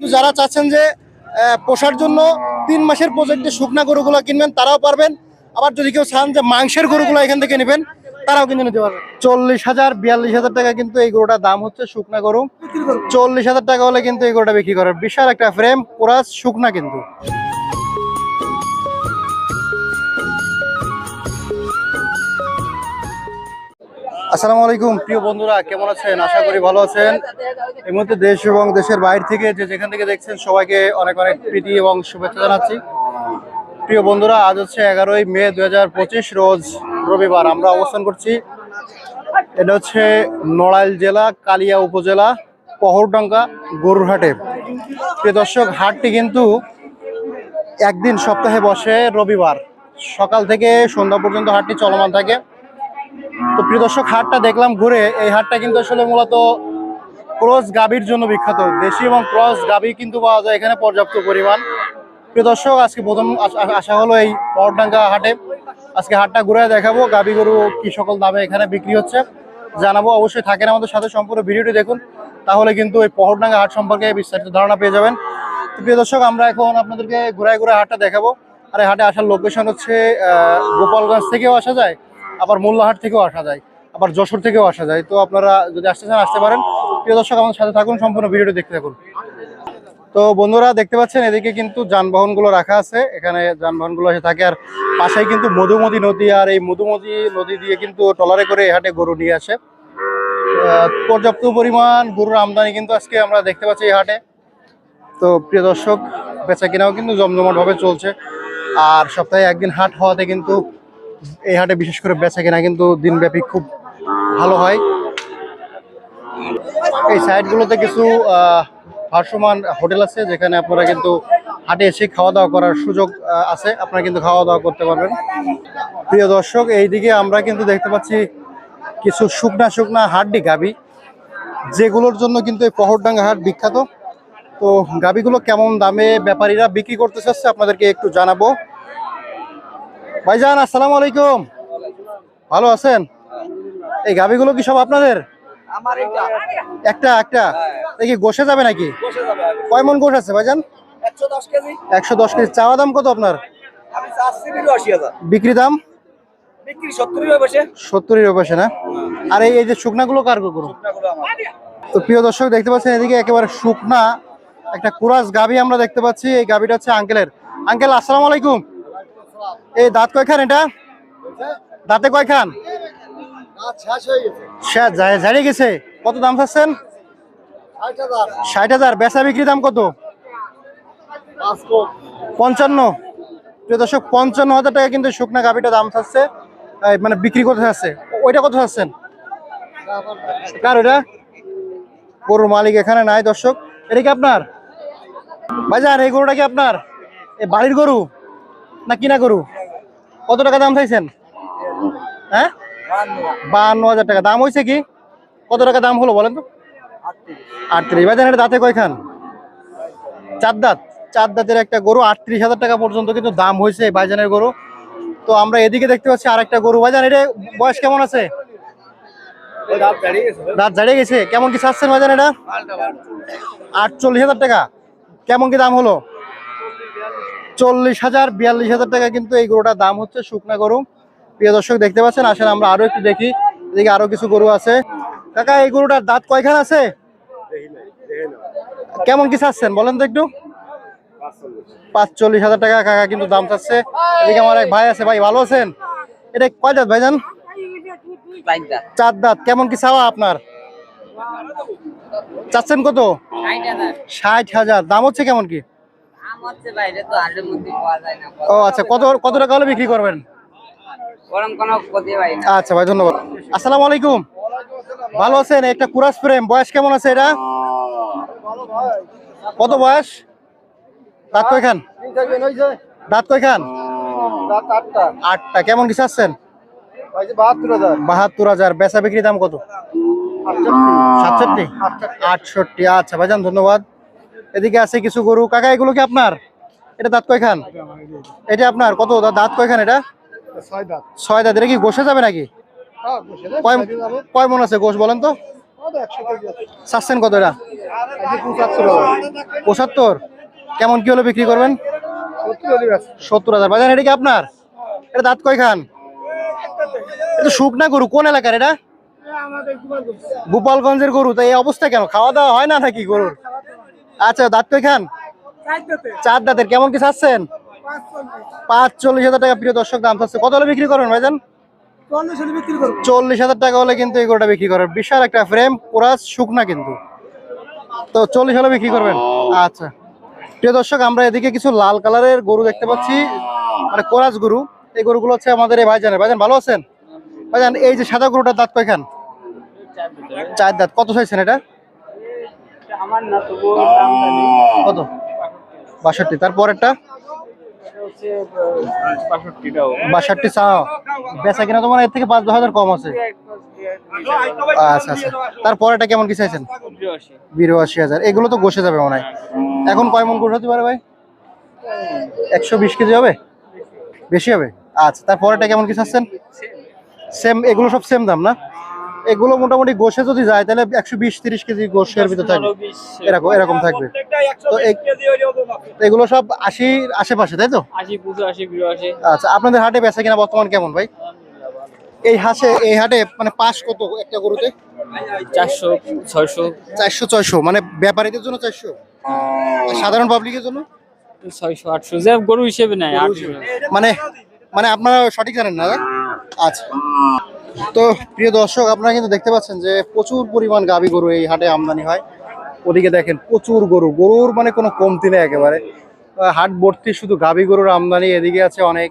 কিন্তু যারা চাচ্ছেন যে পোষার জন্য তিন মাসের প্রজেক্টে শুকনা গরুগুলো কিনবেন, তারাও পারবেন। আবার যদি কেউ চান যে মাংসের গরুগুলো এখান থেকে নেবেন, তারাও কিন্তু নিতে পারবেন। চল্লিশ হাজার, বিয়াল্লিশ হাজার টাকা কিন্তু এই গরুটার দাম হচ্ছে শুকনা গরু। চল্লিশ হাজার টাকা হলে কিন্তু এই গরুটা বিক্রি করে। বিশাল একটা ফ্রেম কোরাস শুকনা কিন্তু। আসসালামু আলাইকুম। প্রিয় বন্ধুরা, কেমন আছেন? আশা করি ভালো আছেন। এই মুহূর্তে দেশ এবং দেশের বাইরে থেকে যে যেখান থেকে দেখছেন, সবাইকে অনেক অনেক প্রীতি এবং শুভেচ্ছা জানাচ্ছি। প্রিয় বন্ধুরা, আজ হচ্ছে এগারোই মে দু হাজার পঁচিশ, রোজ রবিবার আমরা অবস্থান করছি। এটা হচ্ছে নড়াইল জেলা, কালিয়া উপজেলা, পহরডাঙ্গা, গরুরহাটে। প্রিয় দর্শক, হাটটি কিন্তু একদিন সপ্তাহে বসে রবিবার। সকাল থেকে সন্ধ্যা পর্যন্ত হাটটি চলমান থাকে। তো প্রিয় দর্শক, হাটটা দেখলাম ঘুরে। এই হাটটা কিন্তু আসলে মূলত ক্রস গাভীর জন্য বিখ্যাত। দেশি এবং ক্রস গাভী কিন্তু পাওয়া যায় এখানে পর্যাপ্ত পরিমাণ। প্রিয় দর্শক, আজকে প্রথম আস- হলো এই পরডাঙ্গা হাটে। আজকে হাটটা ঘুরে দেখাবো। গাভী গরু কি সকল দামে এখানে বিক্রি হচ্ছে জানাব। অবশ্যই থাকেন আমাদের সাথে সম্পূর্ণ ভিডিওটি দেখুন। তাহলে কিন্তু এই পহরডাঙ্গা হাট সম্পর্কে বিস্তারিত ধারণা পেয়ে যাবেন। তো প্রিয় দর্শক, আমরা এখন আপনাদেরকে ঘুরায় ঘুরে হাটটা দেখাবো। আর এই হাটে আসার লোকেশন হচ্ছে গোপালগঞ্জ থেকেও আসা যায়। আবার মোল্লাহাট থেকেও আসা যায়, আবার যশোর থেকেও আসা যায়। তো আপনারা যদি আসতে চান, আসতে পারেন। প্রিয় দর্শক, আমাদের সাথে থাকুন, সম্পূর্ণ ভিডিওটি দেখতে থাকুন। তো বন্ধুরা, দেখতে পাচ্ছেন, এদিকে কিন্তু যানবাহনগুলো রাখা আছে। এখানে যানবাহনগুলো এসে থাকে, আর পাশেই কিন্তু মধুমতি নদী, আর এই মধুমতি নদী দিয়ে কিন্তু ট্রলারে করে হাটে গরু নিয়ে আসে। পর্যাপ্ত পরিমাণ গরুর আমদানি কিন্তু আজকে আমরা দেখতে পাচ্ছি এই হাটে। তো প্রিয় দর্শক বেচা কেনাও কিন্তু জমজমাট ভাবে চলছে। আর সপ্তাহে একদিন হাট হওয়াতে কিন্তু এই হাটে বিশেষ করে বেচা কেনা কিন্তু দিনব্যাপী খুব ভালো হয়। এই সাইডগুলোতে কিছু ভাসমান হোটেল আছে, যেখানে আপনারা কিন্তু হাটে এসে খাওয়া দাওয়া করার সুযোগ আছে। আপনারা কিন্তু খাওয়া দাওয়া করতে পারবেন। প্রিয় দর্শক, এইদিকে আমরা কিন্তু দেখতে পাচ্ছি কিছু শুকনা শুকনা হাড্ডি গাবি, যেগুলোর জন্য কিন্তু এই পহরডাঙ্গা হাট বিখ্যাত। তো গাবিগুলো কেমন দামে ব্যাপারীরা বিক্রি করতে চাচ্ছে, আপনাদেরকে একটু জানাব। ভাইজান আসসালামু আলাইকুম। ভালো আছেন? এই গাবিগুলো কি সব আপনাদের? একটা একটা? দেখি গোষে যাবে নাকি? যাবে কয় মন গোশ আছে ভাইজান? একশো দশ কেজি। চাওয়া দাম কত আপনার? বিক্রি দাম? হয়ে সত্তরের পাশে না? আর এই এই যে শুকনাগুলো কার করুন তো প্রিয় দর্শক দেখতে পাচ্ছেন এদিকে একেবারে শুকনা একটা কুরাস গাবি আমরা দেখতে পাচ্ছি। এই গাবিটা হচ্ছে আঙ্কেলের। আঙ্কেল আসসালামু আলাইকুম। এই দাঁত কয়খান এটা? দাঁতে কয়খান? ঝাড়িয়ে গেছে। কত দাম চাচ্ছেন? ষাট হাজার। বেচা বিক্রি দাম কত? পঞ্চান্ন। প্রিয় দর্শক পঞ্চান্ন হাজার টাকা কিন্তু শুকনা গাভিটা দাম এই মানে বিক্রি করতে চাচ্ছে। ওইটা কত চাচ্ছেন? কার ওইটা? গরুর মালিক এখানে নাই দর্শক। এটা কি আপনার? ভাইজান এই গরুটা কি আপনার? এই বাড়ির গরু? না কিনা গরু? কত টাকা দাম চাইছেন? হ্যাঁ? বাহান্ন হাজার টাকা। দাম হয়েছে কি? কত টাকা দাম হলো বলেন তো? আটত্রিশ। ভাইজান এটা দাঁতে কয়খান? চার দাঁত। চার দাঁতের একটা গরু আটত্রিশ হাজার টাকা পর্যন্ত কিন্তু দাম হয়েছে ভাইজানের গরু। তো আমরা এদিকে দেখতে পাচ্ছি আর একটা গরু ভাইজান এটা বয়স কেমন আছে? দাঁত জাড়িয়ে গেছে। কেমন কি চাচ্ছেন ভাইজান এটা? আটচল্লিশ হাজার টাকা। কেমন কি দাম হলো? চল্লিশ হাজার বিয়াল্লিশ হাজার টাকা কিন্তু এই গরুটার দাম হচ্ছে শুকনা গরু। প্রিয় দর্শক দেখতে পাচ্ছেন আসেন আমরা আরও একটু দেখি। এদিকে আরও কিছু গরু আছে। কাকা এই গরুটার দাঁত কয়খান আছে? কেমন কি চাচ্ছেন বলেন তো একটু। পাঁচচল্লিশ হাজার টাকা কাকা কিন্তু দাম চাচ্ছে। এদিকে আমার এক ভাই আছে ভাই ভালো আছেন? এটা কয় দাঁত ভাই ভাইজান চার দাঁত। কেমন কি চাওয়া আপনার? চাচ্ছেন কত? ষাট হাজার। দাম হচ্ছে কেমন কি? ও আচ্ছা কত কত টাকা হলে বিক্রি করবেন? গরম কোনো ক্ষতি না। আচ্ছা ভাই ধন্যবাদ। আসসালামু আলাইকুম। ভালো আছেন? একটা কুরাস প্রেম। বয়স কেমন আছে এটা? কত বয়স? দাঁত কয়খান? দাঁত কয়খান? আটটা। কেমন কি চাচ্ছেন? বাহাত্তর হাজার। বেচা বিক্রি দাম কত? সাতষট্টি? আটষট্টি। আচ্ছা ভাইজান ধন্যবাদ। এদিকে আছে কিছু গরু। কাকা এগুলো কি আপনার? এটা দাঁত কয়খান? এটা আপনার কত? দাঁত কয়খান এটা? ছয় দাঁত। এটা কি গোসে যাবে নাকি? কয় কয় মন আছে গোশ বলেন তো? চাচ্ছেন কত এটা? পঁচাত্তর কেমন কি হলে বিক্রি করবেন? সত্তর হাজার। বাজার এটা কি আপনার? এটা দাঁত কয় খান এটা শুকনা গরু? কোন এলাকার এটা? গোপালগঞ্জের গরু। তো এই অবস্থা কেন? খাওয়া দাওয়া হয় না নাকি গরুর? আচ্ছা দাঁত কয় খান? চার দাঁতের। কেমন কি চাচ্ছেন? পাঁচ চল্লিশ হাজার টাকা প্রিয় দর্শক দাম চাচ্ছে। কত হলে বিক্রি করবেন ভাইজান? চল্লিশ হাজার টাকা হলে কিন্তু এই গরুটা বিক্রি করেন বিশাল একটা ফ্রেম কোরাস শুকনা কিন্তু। তো চল্লিশ হলে বিক্রি করবেন? আচ্ছা। প্রিয় দর্শক আমরা এদিকে কিছু লাল কালারের গরু দেখতে পাচ্ছি। মানে কোরাস গরু। এই গরুগুলো হচ্ছে আমাদের এই ভাইজানের। ভাইজান ভালো আছেন? ভাইজান এই যে সাদা গরুটার দাঁত কয়খান? চার দাঁত। কত চাইছেন এটা? কত? বাষট্টি। তারপরেরটা? বাষট্টি চা বেচা কিনা তোমার এর থেকে পাঁচ দশ হাজার কম আছে। আচ্ছা আচ্ছা। তারপর এটা কেমন কি চাইছেন? বিরাশি। হাজার। এগুলো তো বসে যাবে মনে হয়। এখন কয় মন গোট হতে পারে ভাই? একশো বিশ কেজি হবে? বেশি হবে? আচ্ছা তারপর এটা কেমন কি চাচ্ছেন? সেম এগুলো সব সেম দাম না? এগুলো মোটামুটি গোশে যদি যায় তাহলে একশো বিশ তিরিশ কেজি গোশের ভিতরে থাকবে। এরকম এরকম থাকবে। তো এগুলো সব আশির আশেপাশে তাই তো? আচ্ছা আপনাদের হাটে বেচা কিনা বর্তমান কেমন ভাই? এই হাসে এই হাটে মানে পাস কত একটা গরুতে? চারশো ছয়শো। চারশো ছয়শো মানে ব্যাপারীদের জন্য চারশো? সাধারণ পাবলিকের জন্য? ছয়শো আটশো যে গরু হিসেবে নেয় মানে মানে আপনারা সঠিক জানেন না আচ্ছা। তো প্রিয় দর্শক আপনারা কিন্তু দেখতে পাচ্ছেন যে প্রচুর পরিমাণ গাবি গরু এই হাটে আমদানি হয়। ওদিকে দেখেন প্রচুর গরু। গরুর মানে কোনো কমতি নেই একেবারে। হাট ভর্তি শুধু গাবি গরুর আমদানি এদিকে আছে অনেক।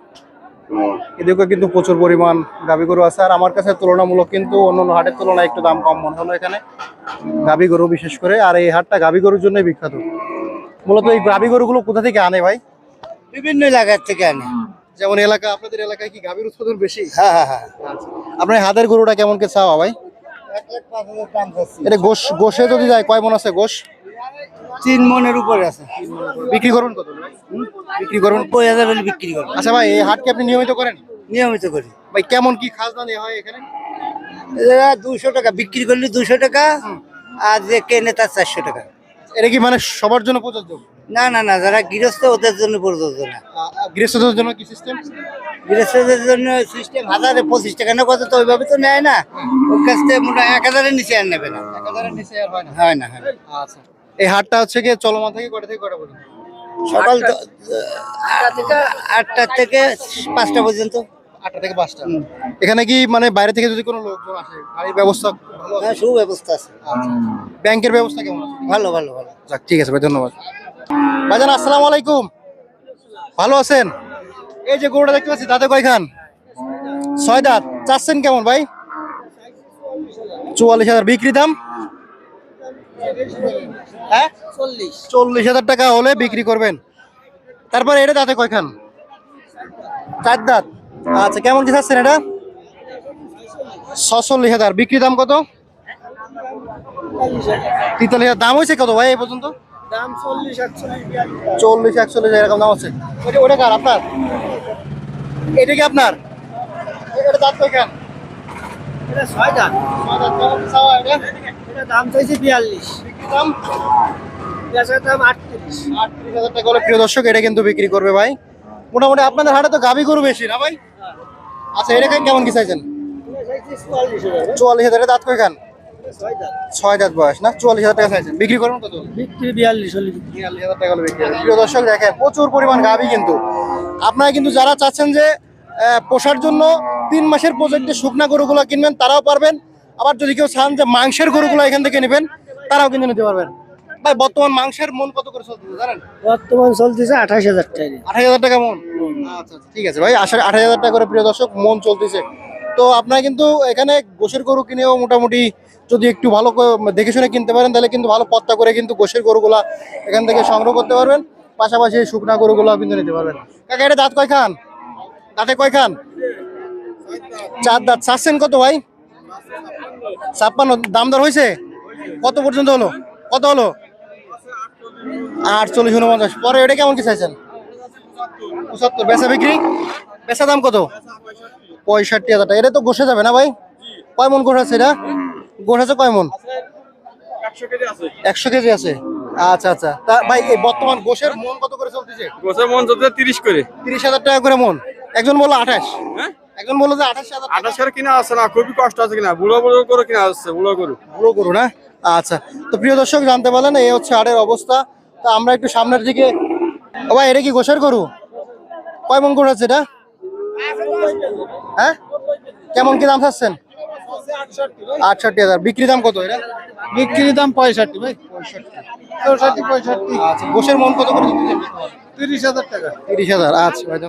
এদিকেও কিন্তু প্রচুর পরিমাণ গাবি গরু আছে। আর আমার কাছে তুলনামূলক কিন্তু অন্য অন্য হাটের তুলনায় একটু দাম কম মনে হলো এখানে। গাবি গরু বিশেষ করে। আর এই হাটটা গাবি গরুর জন্যই বিখ্যাত। মূলত এই গাবি গরুগুলো কোথা থেকে আনে ভাই? বিভিন্ন জায়গার থেকে আনে। যেমন এলাকা আপনাদের এলাকায় কি গাভীর উৎপাদন বেশি? হ্যাঁ হ্যাঁ হ্যাঁ। আপনার হাতের গরুটা কেমন কে চাওয়া ভাই? এটা গোশ গোশে যদি যায় কয় মন আছে গোশ? তিন মনের উপরে আছে। বিক্রি করুন কত? বিক্রি করুন নব্বই হাজার হলে বিক্রি করব আচ্ছা ভাই এই হাটকে আপনি নিয়মিত করেন? নিয়মিত করি। ভাই কেমন কি খাজনা নেওয়া হয় এখানে? দুশো টাকা বিক্রি করলে দুশো টাকা আর যে কেনে তার চারশো টাকা। এটা কি মানে সবার জন্য প্রযোজ্য? না না না যারা গৃহস্থ ওদের জন্য প্রযোজ্য না। গৃহস্থদের জন্য কি সিস্টেম গৃহস্থদের জন্য সিস্টেম হাজারে পঁচিশ টাকা। না কত তো ওইভাবে তো নেয় না। ওর কাছ থেকে মোটা এক হাজারের নিচে আর নেবে না। নিচে আর হয় না? হয় না হয় না। আচ্ছা। এই হাটটা হচ্ছে গিয়ে চলমান থেকে কটা থেকে কটা পর্যন্ত? সকাল দ- আটটা থেকে পাঁচটা পর্যন্ত। আটটা থেকে পাঁচটা। এখানে কি মানে বাইরে থেকে যদি কোনো লোকজন আসে গাড়ির ব্যবস্থা ভালো আছে? হ্যাঁ সুব্যবস্থা আছে। আচ্ছা। ব্যাংকের ব্যবস্থা কেমন আছে? ভালো ভালো ভালো। যাক ঠিক আছে ভাই ধন্যবাদ। ভাইজান আসসালামু আলাইকুম। ভালো আছেন? এই যে গরুটা দেখতে পাচ্ছি, দাঁতে কয়খান? ছয় দাঁত। চাচ্ছেন কেমন ভাই? চুয়াল্লিশ হাজার। বিক্রি দাম? হ্যাঁ? চল্লিশ হাজার টাকা হলে বিক্রি করবেন। তারপরে এটা দাঁতে কয়খান? চার দাঁত। আচ্ছা কেমন কি চাচ্ছেন এটা? ছচল্লিশ হাজার। বিক্রি দাম কত? তেতাল্লিশ হাজার। দাম হয়েছে কত ভাই এই পর্যন্ত? দাম চল্লিশ চল্লিশ একচল্লিশ এরকম দাম আছে। ওইটা ওটা কার? আপনার? এটা কি আপনার? এটা দাঁত কয়খান? এটা ছয় দাম ছয় দাঁত, কেমন কি চাওয়া এটা? এটা দাম চাইছে বিয়াল্লিশ। দাম? দাম আটত্রিশ। আটত্রিশ হাজার টাকা হলে প্রিয় দর্শক এটা কিন্তু বিক্রি করবে ভাই। মোটামুটি আপনাদের হাটে তো গাভি গরু বেশি না ভাই? আচ্ছা এটা কেমন কি চাইছেন? চুয়াল্লিশ হাজার। চুয়াল্লিশ হাজার দাঁত কয়খান? ছয় দাঁত বয়স না? চুয়াল্লিশ হাজার টাকা চাইছেন। বিক্রি করুন কত? বিক্রি বিয়াল্লিশ হলে বিয়াল্লিশ হাজার টাকা হলে বিক্রি প্রিয় দর্শক দেখেন প্রচুর পরিমাণ গাভি কিন্তু। আপনারা কিন্তু যারা চাচ্ছেন যে পোষার জন্য তিন মাসের প্রজেক্টে শুকনা গরুগুলো কিনবেন তারাও পারবেন। আবার যদি কেউ চান যে মাংসের গরুগুলো এখান থেকে নেবেন তারাও কিন্তু নিতে পারবেন। ভাই বর্তমান মাংসের মন কত করে চলতেছে জানেন? বর্তমান চলতেছে আঠাশ হাজার টাকা। আঠাশ হাজার টাকা মন? আচ্ছা আচ্ছা, ঠিক আছে ভাই আঠাশ হাজার টাকা করে প্রিয় দর্শক মন চলতেছে। তো আপনারা কিন্তু এখানে গোসের গরু কিনেও মোটামুটি যদি একটু ভালো দেখে শুনে কিনতে পারেন, তাহলে কিন্তু ভালো পত্তা করে কিন্তু গোশের গরুগুলা এখান থেকে সংগ্রহ করতে পারবেন। পাশাপাশি শুকনা গরুগুলো কিন্তু নিতে পারবেন। কাকা, এটা দাঁত কয় খান? দাঁতে কয় খান? চার দাঁত। চাচ্ছেন কত ভাই? ছাপ্পান্ন। দাম দর হয়েছে? কত পর্যন্ত হলো? কত হলো? আটচল্লিশ উনপঞ্চাশ। পরে এটা কেমন কি চাইছেন? পঁচাত্তর। বেচা বিক্রি? বেচা দাম কত? পঁয়ষট্টি হাজার টাকা। এটা তো গোসে যাবে না ভাই? কয় মন গোস আছে এটা? গোস আছে কয় মন? একশো কেজি আছে। একশো কেজি আছে? আচ্ছা আচ্ছা। তা ভাই এই বর্তমান গোশের মন কত করে চলতেছে? মন চলছে তিরিশ করে। তিরিশ হাজার টাকা করে মন। একজন বলল আঠাশ। হ্যাঁ? একজন বলল যে আঠাশ হাজার আঠাশ করে কিনা আছে না খুবই কষ্ট আছে কিনা। বুড়ো বুড়ো করে কিনা আসছে বুড়ো গরু। পুরো করুন আচ্ছা। তো প্রিয় দর্শক জানতে পারলেন এই হচ্ছে হাটের অবস্থা। তা আমরা একটু সামনের দিকে ও ভাই এটা কি গোসের গরু? কয় মন করে আছে এটা? হ্যাঁ? কেমন কি দাম চাচ্ছেন? আটষট্টি হাজার। বিক্রি দাম কত এরা? বিক্রি দাম পঁয়ষট্টি ভাই। চৌষট্টি পঁয়ষট্টি। আচ্ছা গোসের মন কত করে? তিরিশ হাজার টাকা। তিরিশ হাজার আচ্ছা ভাই